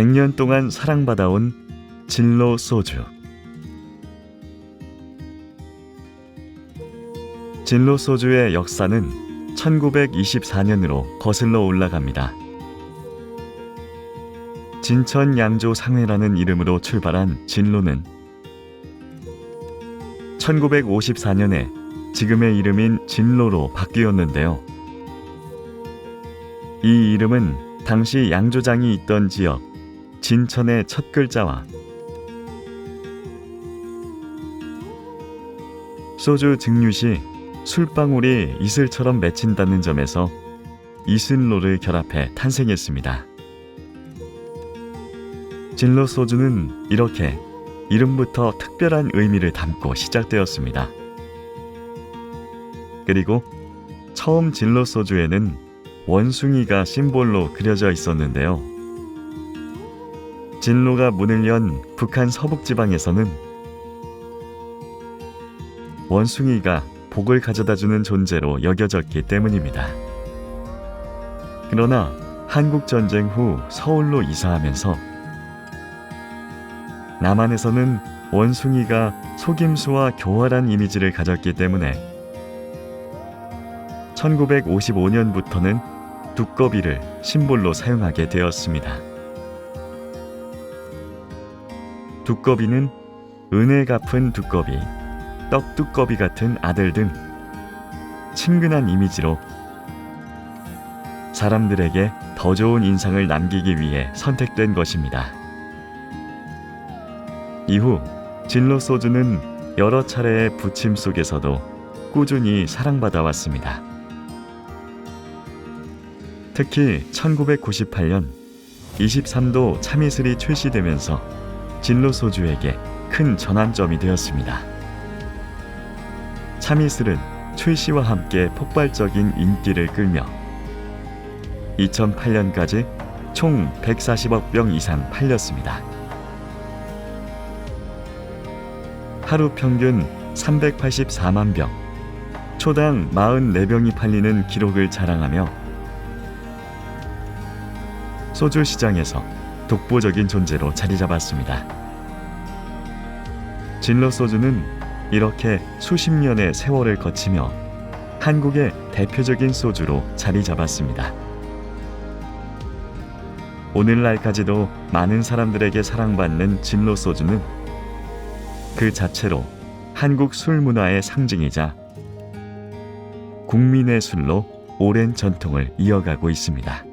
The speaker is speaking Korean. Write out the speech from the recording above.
100년 동안 사랑받아온 진로 소주. 진로 소주의 역사는 1924년으로 거슬러 올라갑니다. 진천 양조 상회라는 이름으로 출발한 진로는 1954년에 지금의 이름인 진로로 바뀌었는데요. 이 이름은 당시 양조장이 있던 지역 진천의 첫 글자와 소주 증류 시 술방울이 이슬처럼 맺힌다는 점에서 이슬로를 결합해 탄생했습니다. 진로 소주는 이렇게 이름부터 특별한 의미를 담고 시작되었습니다. 그리고 처음 진로 소주에는 원숭이가 심볼로 그려져 있었는데요. 진로가 문을 연 북한 서북 지방에서는 원숭이가 복을 가져다 주는 존재로 여겨졌기 때문입니다. 그러나 한국 전쟁 후 서울로 이사하면서 남한에서는 원숭이가 속임수와 교활한 이미지를 가졌기 때문에 1955년부터는 두꺼비를 심볼로 사용하게 되었습니다. 두꺼비는 은혜 갚은 두꺼비, 떡두꺼비 같은 아들 등 친근한 이미지로 사람들에게 더 좋은 인상을 남기기 위해 선택된 것입니다. 이후 진로 소주는 여러 차례의 부침 속에서도 꾸준히 사랑받아 왔습니다. 특히 1998년 23도 참이슬이 출시되면서 진로 소주에게 큰 전환점이 되었습니다. 참이슬은 출시와 함께 폭발적인 인기를 끌며 2008년까지 총 140억 병 이상 팔렸습니다. 하루 평균 384만 병, 초당 44병이 팔리는 기록을 자랑하며 소주 시장에서 독보적인 존재로 자리 잡았습니다. 진로 소주는 이렇게 수십 년의 세월을 거치며 한국의 대표적인 소주로 자리 잡았습니다. 오늘날까지도 많은 사람들에게 사랑받는 진로 소주는 그 자체로 한국 술 문화의 상징이자 국민의 술로 오랜 전통을 이어가고 있습니다.